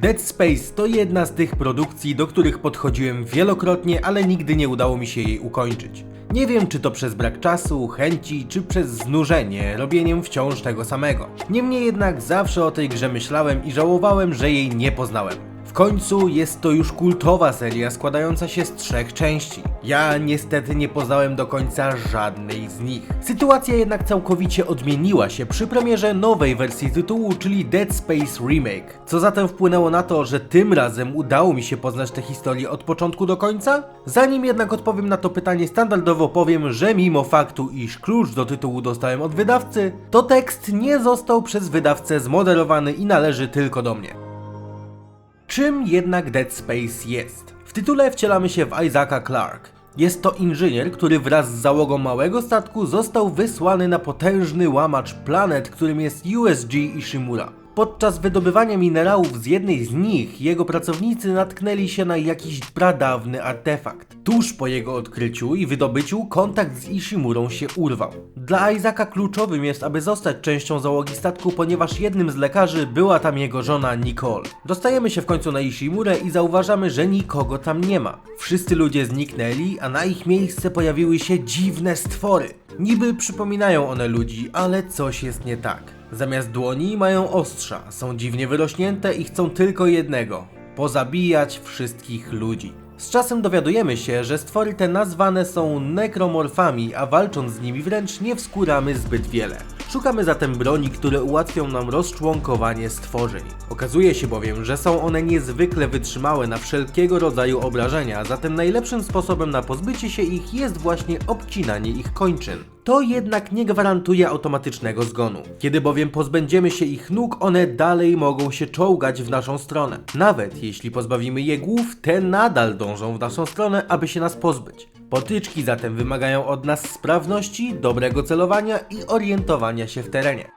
Dead Space to jedna z tych produkcji, do których podchodziłem wielokrotnie, ale nigdy nie udało mi się jej ukończyć. Nie wiem, czy to przez brak czasu, chęci, czy przez znużenie robieniem wciąż tego samego. Niemniej jednak zawsze o tej grze myślałem i żałowałem, że jej nie poznałem. Końcu jest to już kultowa seria składająca się z trzech części. Ja niestety nie poznałem do końca żadnej z nich. Sytuacja jednak całkowicie odmieniła się przy premierze nowej wersji tytułu, czyli Dead Space Remake. Co zatem wpłynęło na to, że tym razem udało mi się poznać tę historię od początku do końca? Zanim jednak odpowiem na to pytanie, standardowo powiem, że mimo faktu, iż klucz do tytułu dostałem od wydawcy, to tekst nie został przez wydawcę zmoderowany i należy tylko do mnie. Czym jednak Dead Space jest? W tytule wcielamy się w Isaaca Clarke. Jest to inżynier, który wraz z załogą małego statku został wysłany na potężny łamacz planet, którym jest USG Ishimura. Podczas wydobywania minerałów z jednej z nich, jego pracownicy natknęli się na jakiś pradawny artefakt. Tuż po jego odkryciu i wydobyciu kontakt z Ishimurą się urwał. Dla Isaaca kluczowym jest, aby zostać częścią załogi statku, ponieważ jednym z lekarzy była tam jego żona Nicole. Dostajemy się w końcu na Ishimurę i zauważamy, że nikogo tam nie ma. Wszyscy ludzie zniknęli, a na ich miejsce pojawiły się dziwne stwory. Niby przypominają one ludzi, ale coś jest nie tak. Zamiast dłoni mają ostrza, są dziwnie wyrośnięte i chcą tylko jednego pozabijać wszystkich ludzi. Z czasem dowiadujemy się, że stwory te nazwane są nekromorfami, a walcząc z nimi wręcz nie wskóramy zbyt wiele. Szukamy zatem broni, które ułatwią nam rozczłonkowanie stworzeń. Okazuje się bowiem, że są one niezwykle wytrzymałe na wszelkiego rodzaju obrażenia, zatem najlepszym sposobem na pozbycie się ich jest właśnie obcinanie ich kończyn. To jednak nie gwarantuje automatycznego zgonu. Kiedy bowiem pozbędziemy się ich nóg, one dalej mogą się czołgać w naszą stronę. Nawet jeśli pozbawimy je głów, te nadal dążą w naszą stronę, aby się nas pozbyć. Potyczki zatem wymagają od nas sprawności, dobrego celowania i orientowania się w terenie.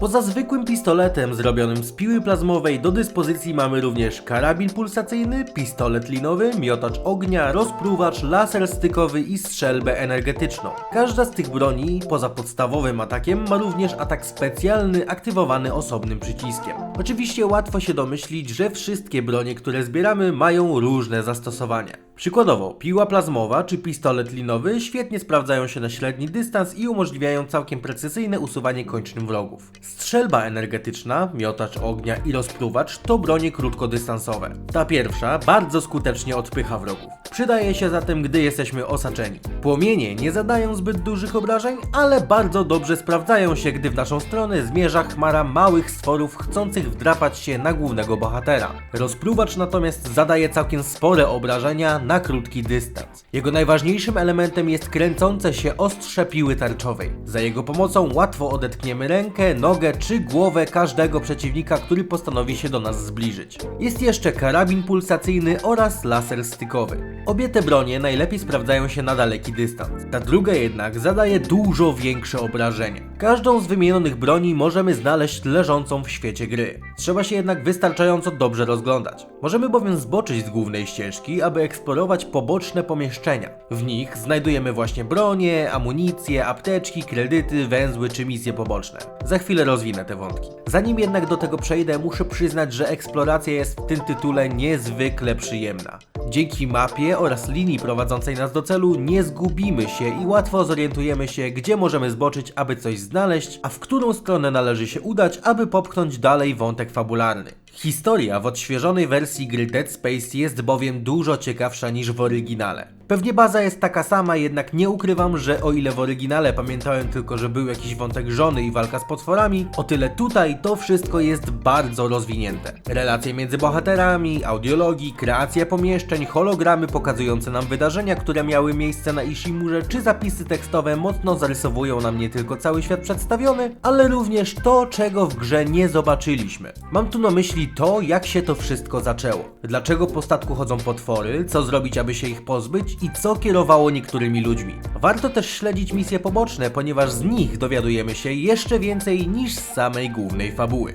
Poza zwykłym pistoletem zrobionym z piły plazmowej do dyspozycji mamy również karabin pulsacyjny, pistolet linowy, miotacz ognia, rozpruwacz, laser stykowy i strzelbę energetyczną. Każda z tych broni, poza podstawowym atakiem, ma również atak specjalny aktywowany osobnym przyciskiem. Oczywiście łatwo się domyślić, że wszystkie bronie, które zbieramy mają różne zastosowania. Przykładowo, piła plazmowa czy pistolet linowy świetnie sprawdzają się na średni dystans i umożliwiają całkiem precyzyjne usuwanie kończyn wrogów. Strzelba energetyczna, miotacz ognia i rozpruwacz to bronie krótkodystansowe. Ta pierwsza bardzo skutecznie odpycha wrogów. Przydaje się zatem, gdy jesteśmy osaczeni. Płomienie nie zadają zbyt dużych obrażeń, ale bardzo dobrze sprawdzają się, gdy w naszą stronę zmierza chmara małych stworów chcących wdrapać się na głównego bohatera. Rozpruwacz natomiast zadaje całkiem spore obrażenia na krótki dystans. Jego najważniejszym elementem jest kręcące się ostrze piły tarczowej. Za jego pomocą łatwo odetkniemy rękę, nogę czy głowę każdego przeciwnika, który postanowi się do nas zbliżyć. Jest jeszcze karabin pulsacyjny oraz laser stykowy. Obie te bronie najlepiej sprawdzają się na daleki dystans. Ta druga jednak zadaje dużo większe obrażenie. Każdą z wymienionych broni możemy znaleźć leżącą w świecie gry. Trzeba się jednak wystarczająco dobrze rozglądać. Możemy bowiem zboczyć z głównej ścieżki, aby eksplorować poboczne pomieszczenia. W nich znajdujemy właśnie bronie, amunicję, apteczki, kredyty, węzły czy misje poboczne. Za chwilę rozwinę te wątki. Zanim jednak do tego przejdę, muszę przyznać, że eksploracja jest w tym tytule niezwykle przyjemna. Dzięki mapie oraz linii prowadzącej nas do celu nie zgubimy się i łatwo zorientujemy się, gdzie możemy zboczyć, aby coś znaleźć, a w którą stronę należy się udać, aby popchnąć dalej wątek fabularny. Historia w odświeżonej wersji gry Dead Space jest bowiem dużo ciekawsza niż w oryginale. Pewnie baza jest taka sama, jednak nie ukrywam, że o ile w oryginale pamiętałem tylko, że był jakiś wątek żony i walka z potworami, o tyle tutaj to wszystko jest bardzo rozwinięte. Relacje między bohaterami, audiologii, kreacja pomieszczeń, hologramy pokazujące nam wydarzenia, które miały miejsce na Ishimurze, czy zapisy tekstowe mocno zarysowują nam nie tylko cały świat przedstawiony, ale również to, czego w grze nie zobaczyliśmy. Mam tu na myśli to, jak się to wszystko zaczęło. Dlaczego po statku chodzą potwory, co zrobić, aby się ich pozbyć i co kierowało niektórymi ludźmi. Warto też śledzić misje poboczne, ponieważ z nich dowiadujemy się jeszcze więcej niż z samej głównej fabuły.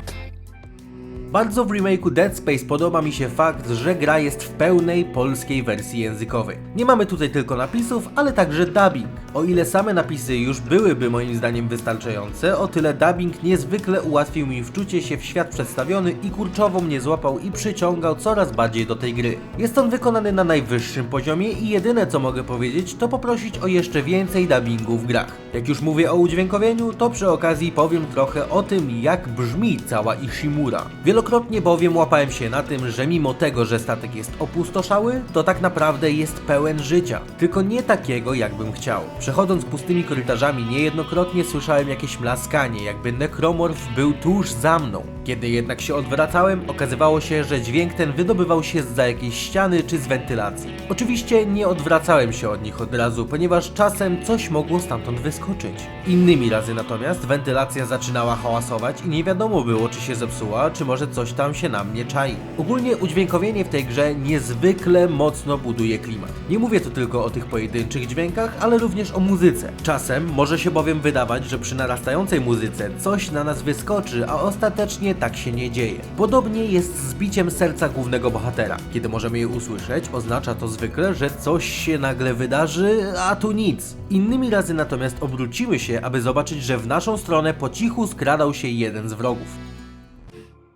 Bardzo w remake'u Dead Space podoba mi się fakt, że gra jest w pełnej polskiej wersji językowej. Nie mamy tutaj tylko napisów, ale także dubbing. O ile same napisy już byłyby moim zdaniem wystarczające, o tyle dubbing niezwykle ułatwił mi wczucie się w świat przedstawiony i kurczowo mnie złapał i przyciągał coraz bardziej do tej gry. Jest on wykonany na najwyższym poziomie i jedyne co mogę powiedzieć to poprosić o jeszcze więcej dubbingu w grach. Jak już mówię o udźwiękowieniu, to przy okazji powiem trochę o tym jak brzmi cała Ishimura. Wielokrotnie bowiem łapałem się na tym, że mimo tego, że statek jest opustoszały, to tak naprawdę jest pełen życia. Tylko nie takiego jakbym chciał. Przechodząc pustymi korytarzami niejednokrotnie słyszałem jakieś mlaskanie, jakby nekromorf był tuż za mną. Kiedy jednak się odwracałem, okazywało się, że dźwięk ten wydobywał się zza jakiejś ściany czy z wentylacji. Oczywiście nie odwracałem się od nich od razu, ponieważ czasem coś mogło stamtąd wyskoczyć. Innymi razy natomiast wentylacja zaczynała hałasować i nie wiadomo było, czy się zepsuła, czy może coś tam się na mnie czai. Ogólnie udźwiękowienie w tej grze niezwykle mocno buduje klimat. Nie mówię tu tylko o tych pojedynczych dźwiękach, ale również o muzyce. Czasem może się bowiem wydawać, że przy narastającej muzyce coś na nas wyskoczy, a ostatecznie tak się nie dzieje. Podobnie jest z biciem serca głównego bohatera. Kiedy możemy je usłyszeć, oznacza to zwykle, że coś się nagle wydarzy, a tu nic. Innymi razy natomiast obrócimy się, aby zobaczyć, że w naszą stronę po cichu skradał się jeden z wrogów.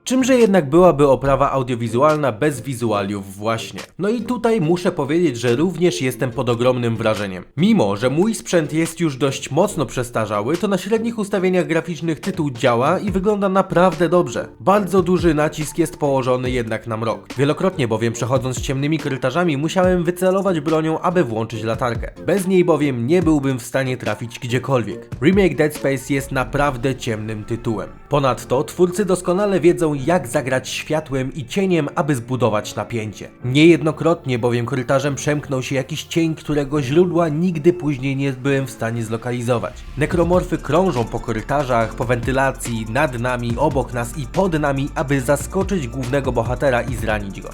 Czymże jednak byłaby oprawa audiowizualna bez wizualiów właśnie? No i tutaj muszę powiedzieć, że również jestem pod ogromnym wrażeniem. Mimo, że mój sprzęt jest już dość mocno przestarzały, to na średnich ustawieniach graficznych tytuł działa i wygląda naprawdę dobrze. Bardzo duży nacisk jest położony jednak na mrok. Wielokrotnie bowiem przechodząc ciemnymi korytarzami musiałem wycelować bronią, aby włączyć latarkę. Bez niej bowiem nie byłbym w stanie trafić gdziekolwiek. Remake Dead Space jest naprawdę ciemnym tytułem. Ponadto twórcy doskonale wiedzą jak zagrać światłem i cieniem, aby zbudować napięcie. Niejednokrotnie bowiem korytarzem przemknął się jakiś cień, którego źródła nigdy później nie byłem w stanie zlokalizować. Nekromorfy krążą po korytarzach, po wentylacji, nad nami, obok nas i pod nami, aby zaskoczyć głównego bohatera i zranić go.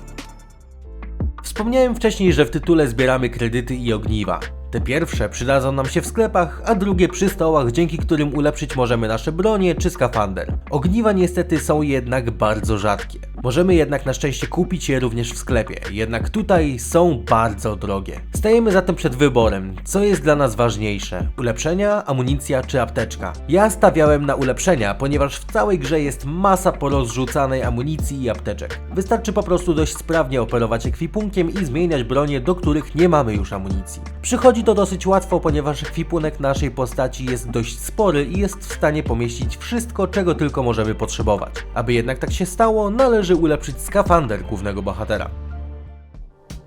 Wspomniałem wcześniej, że w tytule zbieramy kredyty i ogniwa. Te pierwsze przydadzą nam się w sklepach, a drugie przy stołach, dzięki którym ulepszyć możemy nasze bronie czy skafander. Ogniwa niestety są jednak bardzo rzadkie. Możemy jednak na szczęście kupić je również w sklepie, jednak tutaj są bardzo drogie. Stajemy zatem przed wyborem, co jest dla nas ważniejsze: ulepszenia, amunicja czy apteczka. Ja stawiałem na ulepszenia, ponieważ w całej grze jest masa porozrzucanej amunicji i apteczek. Wystarczy po prostu dość sprawnie operować ekwipunkiem i zmieniać bronie, do których nie mamy już amunicji. Przychodzi to dosyć łatwo, ponieważ ekwipunek naszej postaci jest dość spory i jest w stanie pomieścić wszystko, czego tylko możemy potrzebować. Aby jednak tak się stało, należy ulepszyć skafander głównego bohatera.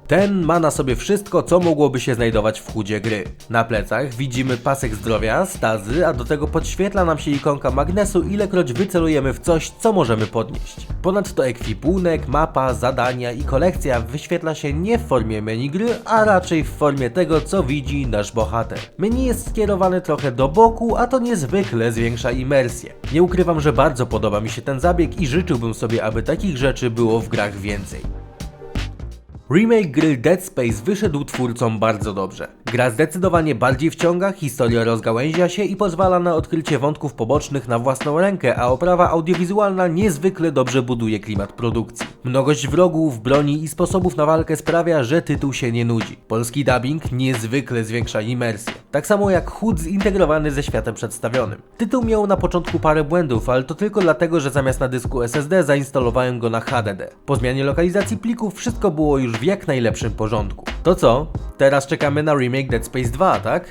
Ten ma na sobie wszystko, co mogłoby się znajdować w chudzie gry. Na plecach widzimy pasek zdrowia, stazy, a do tego podświetla nam się ikonka magnesu, ilekroć wycelujemy w coś, co możemy podnieść. Ponadto ekwipunek, mapa, zadania i kolekcja wyświetla się nie w formie menu gry, a raczej w formie tego, co widzi nasz bohater. Menu jest skierowane trochę do boku, a to niezwykle zwiększa imersję. Nie ukrywam, że bardzo podoba mi się ten zabieg i życzyłbym sobie, aby takich rzeczy było w grach więcej. Remake gry Dead Space wyszedł twórcom bardzo dobrze. Gra zdecydowanie bardziej wciąga, historia rozgałęzia się i pozwala na odkrycie wątków pobocznych na własną rękę, a oprawa audiowizualna niezwykle dobrze buduje klimat produkcji. Mnogość wrogów, broni i sposobów na walkę sprawia, że tytuł się nie nudzi. Polski dubbing niezwykle zwiększa imersję. Tak samo jak HUD zintegrowany ze światem przedstawionym. Tytuł miał na początku parę błędów, ale to tylko dlatego, że zamiast na dysku SSD zainstalowałem go na HDD. Po zmianie lokalizacji plików wszystko było już w jak najlepszym porządku. To co? Teraz czekamy na remake Dead Space 2, tak?